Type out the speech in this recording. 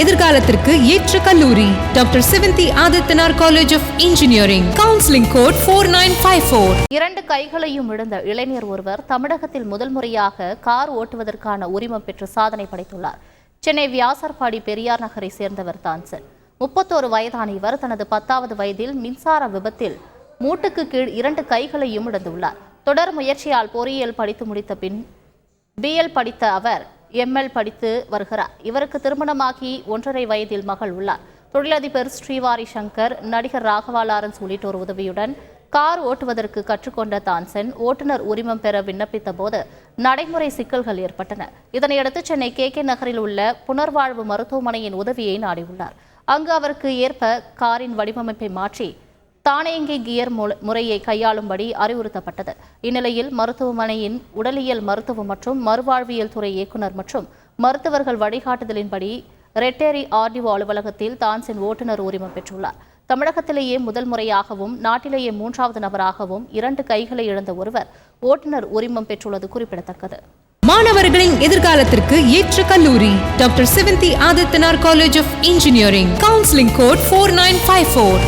எதிர்காலத்திற்கு ஏற்ற கல்லூரி. Doctor Sivanthi Adithanar college of engineering counselling code four nine five four இரண்டு கைகளையும் இழந்த இளைஞர் ஒருவர் தமிழகத்தில் முதல் முறையாக கார் ஓட்டுவதற்கான உரிமம் பெற்று சாதனை படைத்துள்ளார். சென்னை வியாசர்பாடி பெரியார் நகரை சேர்ந்தவர் தான்சன். முப்பத்தோரு வயதான இவர் தனது பத்தாவது வயதில் மின்சார விபத்தில் மூட்டுக்கு கீழ் இரண்டு கைகளையும் இழந்துள்ளார். தொடர் முயற்சியால் பொறியியல் படித்து முடித்த பின் பிஎல் படித்த அவர் எம்எல் படித்து வருகிறார். இவருக்கு திருமணமாகி ஒன்றரை வயதில் மகள் உள்ளார். தொழிலதிபர் ஸ்ரீவாரி சங்கர் நடிகர் ராகவா லாரன்ஸ் உள்ளிட்டோர் உதவியுடன் கார் ஓட்டுவதற்கு கற்றுக்கொண்ட தான்சன் ஓட்டுநர் உரிமம் பெற விண்ணப்பித்த போது நடைமுறை சிக்கல்கள் ஏற்பட்டன. இதனையடுத்து சென்னை கே கே நகரில் உள்ள புனர்வாழ்வு மருத்துவமனையின் உதவியை நாடியுள்ளார். அங்கு அவருக்கு ஏற்ப காரின் வடிவமைப்பை மாற்றி தானியங்கி கியர் முறையை கையாளும்படி அறிவுறுத்தப்பட்டது. இந்நிலையில் மருத்துவமனையின் உடலியல் மருத்துவம் மற்றும் மறுவாழ்வியல் துறை இயக்குனர் மற்றும் மருத்துவர்கள் வழிகாட்டுதலின்படி ரெட்டேரி ஆர்டிஓ அலுவலகத்தில் தான்சின் ஓட்டுநர் உரிமம் பெற்றுள்ளார். தமிழகத்திலேயே முதல் முறையாகவும் நாட்டிலேயே மூன்றாவது நபராகவும் இரண்டு கைகளை இழந்த ஒருவர் ஓட்டுநர் உரிமம் பெற்றுள்ளது குறிப்பிடத்தக்கது. மாணவர்களின் எதிர்காலத்திற்கு ஏற்ற கல்லூரி doctor Sivanthi Adithanar college of engineering counselling code four nine five four.